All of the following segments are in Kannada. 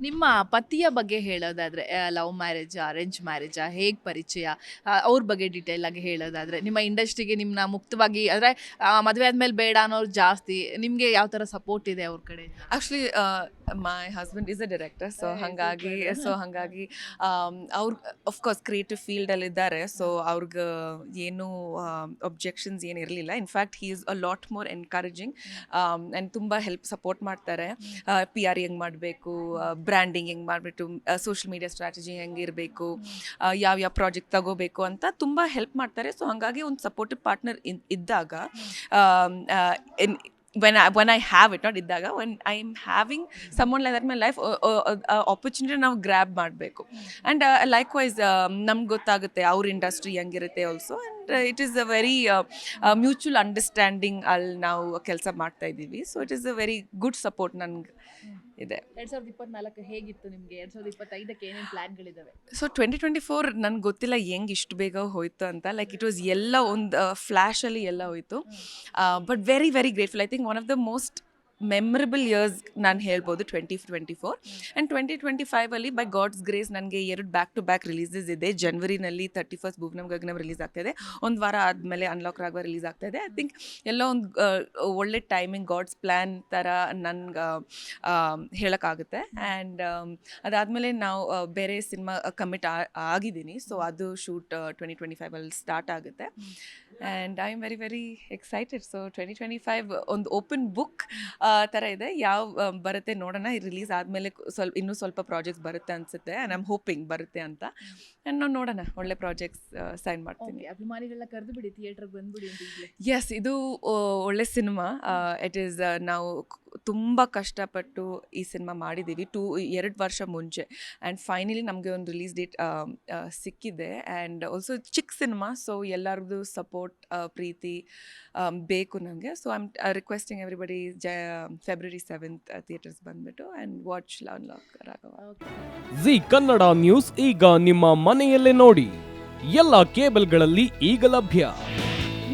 ನಿಮ್ಮ ಪತಿಯ ಬಗ್ಗೆ ಹೇಳೋದಾದ್ರೆ ಲವ್ ಮ್ಯಾರೇಜ್ ಅರೇಂಜ್ ಮ್ಯಾರೇಜ್ ಹೇಗೆ ಪರಿಚಯ? ಅವ್ರ ಬಗ್ಗೆ ಡೀಟೇಲ್ ಆಗಿ ಹೇಳೋದಾದ್ರೆ ನಿಮ್ಮ ಇಂಡಸ್ಟ್ರಿಗೆ ನಿಮ್ಮನ್ನ ಮುಕ್ತವಾಗಿ ಅಂದರೆ ಮದುವೆ ಆದ್ಮೇಲೆ ಬೇಡ ಅನ್ನೋರು ಜಾಸ್ತಿ ನಿಮಗೆ ಯಾವ ಥರ ಸಪೋರ್ಟ್ ಇದೆ ಅವ್ರ ಕಡೆ? Actually my husband is a director so ಹಾಗಾಗಿ ಸೊ ಹಾಗಾಗಿ ಅವ್ರು ಅಫ್ಕೋರ್ಸ್ ಕ್ರಿಯೇಟಿವ್ ಫೀಲ್ಡಲ್ಲಿ ಇದ್ದಾರೆ ಸೊ ಅವ್ರಿಗೆ ಏನು ಒಬ್ಜೆಕ್ಷನ್ಸ್ ಏನು ಇರಲಿಲ್ಲ. In fact he is a lot more encouraging and ತುಂಬ ಹೆಲ್ಪ್ ಸಪೋರ್ಟ್ ಮಾಡ್ತಾರೆ. ಪಿ ಆರ್ ಹೆಂಗೆ ಮಾಡಬೇಕು ಬ್ರ್ಯಾಂಡಿಂಗ್ ಹೆಂಗೆ ಮಾಡಿಬಿಟ್ಟು ಸೋಷಿಯಲ್ ಮೀಡಿಯಾ ಸ್ಟ್ರಾಟಜಿ ಹೆಂಗೆ ಇರಬೇಕು ಯಾವ ಯಾವ ಪ್ರಾಜೆಕ್ಟ್ ತಗೋಬೇಕು ಅಂತ ತುಂಬ ಹೆಲ್ಪ್ ಮಾಡ್ತಾರೆ. ಸೊ ಹಾಗಾಗಿ ಒಂದು ಸಪೋರ್ಟಿವ್ ಪಾರ್ಟ್ನರ್ ಇದ್ದಾಗ when I when I have it not ಇದ್ದಾಗ, when I am having someone like that in life opportunity ನಾವು ಗ್ರ್ಯಾಬ್ ಮಾಡಬೇಕು. ಆ್ಯಂಡ್ ಲೈಕ್ ವೈಸ್ ನಮ್ಗೆ ಗೊತ್ತಾಗುತ್ತೆ ಅವ್ರ ಇಂಡಸ್ಟ್ರಿ ಹೆಂಗಿರುತ್ತೆ also and it is a very mutual understanding ಅಲ್ಲಿ ನಾವು ಕೆಲಸ ಮಾಡ್ತಾ ಇದ್ದೀವಿ. So it is a very good support ನನ್ಗೆ. ಇದೆ. ಎರಡು ಸಾವಿರದ ಇಪ್ಪತ್ನಾಲ್ಕು ಹೇಗಿತ್ತು ನಿಮಗೆ? ಎರಡ್ ಸಾವಿರದ ಇಪ್ಪತ್ತೈದಕ್ಕೆ ಏನೇನು ಪ್ಲ್ಯಾನ್ಗಳಿದ್ದಾವೆ ಸೊ ಟ್ವೆಂಟಿ ಟ್ವೆಂಟಿ ಫೋರ್ ನನಗೆ ಗೊತ್ತಿಲ್ಲ ಹೆಂಗೆ ಇಷ್ಟು ಬೇಗ ಹೋಯ್ತು ಅಂತ. ಲೈಕ್ ಇಟ್ ವಾಸ್ ಎಲ್ಲ ಒಂದು ಫ್ಲ್ಯಾಶಲ್ಲಿ ಎಲ್ಲ ಹೋಯ್ತು. But very very grateful I think one of the most memorable years ನಾನು ಹೇಳ್ಬೋದು twenty twenty four and twenty twenty ಫೈವಲ್ಲಿ by God's grace ನನಗೆ ಎರಡು ಬ್ಯಾಕ್ ಟು ಬ್ಯಾಕ್ ರಿಲೀಸಸ್ ಇದೆ. ಜನ್ವರಿನಲ್ಲಿ thirty first Bhuvanam Gaganam release ಆಗ್ತಾಯಿದೆ ಒಂದು ವಾರ ಆದಮೇಲೆ ಅನ್ಲಾಕ್ ರಾಘವ ರಿಲೀಸ್ ಆಗ್ತಾಯಿದೆ ಐ ಥಿಂಕ್ ಎಲ್ಲ ಒಂದು ಒಳ್ಳೆ ಟೈಮಿಂಗ್ ಗಾಡ್ಸ್ ಪ್ಲ್ಯಾನ್ ಥರ ನನ್ಗೆ ಹೇಳೋಕ್ಕಾಗುತ್ತೆ. ಆ್ಯಂಡ್ ಅದಾದಮೇಲೆ ನಾವು ಬೇರೆ ಸಿನಿಮಾ ಕಮಿಟ್ ಆಗಿದ್ದೀನಿ. ಸೊ ಅದು ಶೂಟ್ ಟ್ವೆಂಟಿ ಟ್ವೆಂಟಿ ಫೈವಲ್ಲಿ ಸ್ಟಾರ್ಟ್ ಆಗುತ್ತೆ. And I am very very excited so twenty twenty five ಒಂದು ಓಪನ್ ಬುಕ್ ಥರ ಇದೆ. ಯಾವ ಬರುತ್ತೆ ನೋಡೋಣ. ರಿಲೀಸ್ ಆದಮೇಲೆ ಸ್ವಲ್ಪ ಇನ್ನೂ ಸ್ವಲ್ಪ ಪ್ರಾಜೆಕ್ಟ್ಸ್ ಬರುತ್ತೆ ಅನಿಸುತ್ತೆ. ಆ್ಯಂಡ್ ಐಮ್ ಹೋಪಿಂಗ್ ಬರುತ್ತೆ ಅಂತ. ಆ್ಯಂಡ್ ನಾವು ನೋಡೋಣ. ಒಳ್ಳೆ ಪ್ರಾಜೆಕ್ಟ್ಸ್ ಸೈನ್ ಮಾಡ್ತೀನಿ. ಅಭಿಮಾನಿಗಳನ್ನ ಕರೆದು ಬಿಡಿ. ಥಿಯೇಟ್ರಿಗೆ ಬಂದ್ಬಿಡಿ ಎಸ್ ಇದು ಒಳ್ಳೆ ಸಿನಿಮಾ ಇಟ್ ಈಸ್ ನಾವು ತುಂಬ ಕಷ್ಟಪಟ್ಟು ಈ ಸಿನಿಮಾ ಮಾಡಿದ್ದೀವಿ. ಟೂ ಎರಡು ವರ್ಷ ಮುಂಚೆ. ಆ್ಯಂಡ್ ಫೈನಲಿ ನಮಗೆ ಒಂದು ರಿಲೀಸ್ ಡೇಟ್ ಸಿಕ್ಕಿದೆ. ಆ್ಯಂಡ್ ಆಲ್ಸೋ ಚಿಕ್ಕ ಸಿನಿಮಾ ಸೊ ಎಲ್ಲರದ್ದು ಸಪೋರ್ಟ್ ಪ್ರೀತಿ ಬೇಕು ನನಗೆ ಸೊ ಐಮ್ ರಿಕ್ವೆಸ್ಟಿಂಗ್ ಎವ್ರಿಬಡಿ ಜ ಫೆಬ್ರವರಿ ಸೆವೆಂತ್ ಥಿಯೇಟರ್ಸ್ ಬಂದುಬಿಟ್ಟು and watch unlock Raghava. Zee Kannada news ಈಗ ನಿಮ್ಮ ಮನೆಯಲ್ಲೇ ನೋಡಿ. ಎಲ್ಲ ಕೇಬಲ್ಗಳಲ್ಲಿ ಈಗ ಲಭ್ಯ.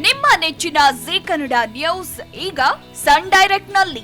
ನಿಮ್ಮ ನೆಚ್ಚಿನ ಜಿ ಕನ್ನಡ ನ್ಯೂಸ್ ಈಗ ಸನ್ ಡೈರೆಕ್ಟ್ನಲ್ಲಿ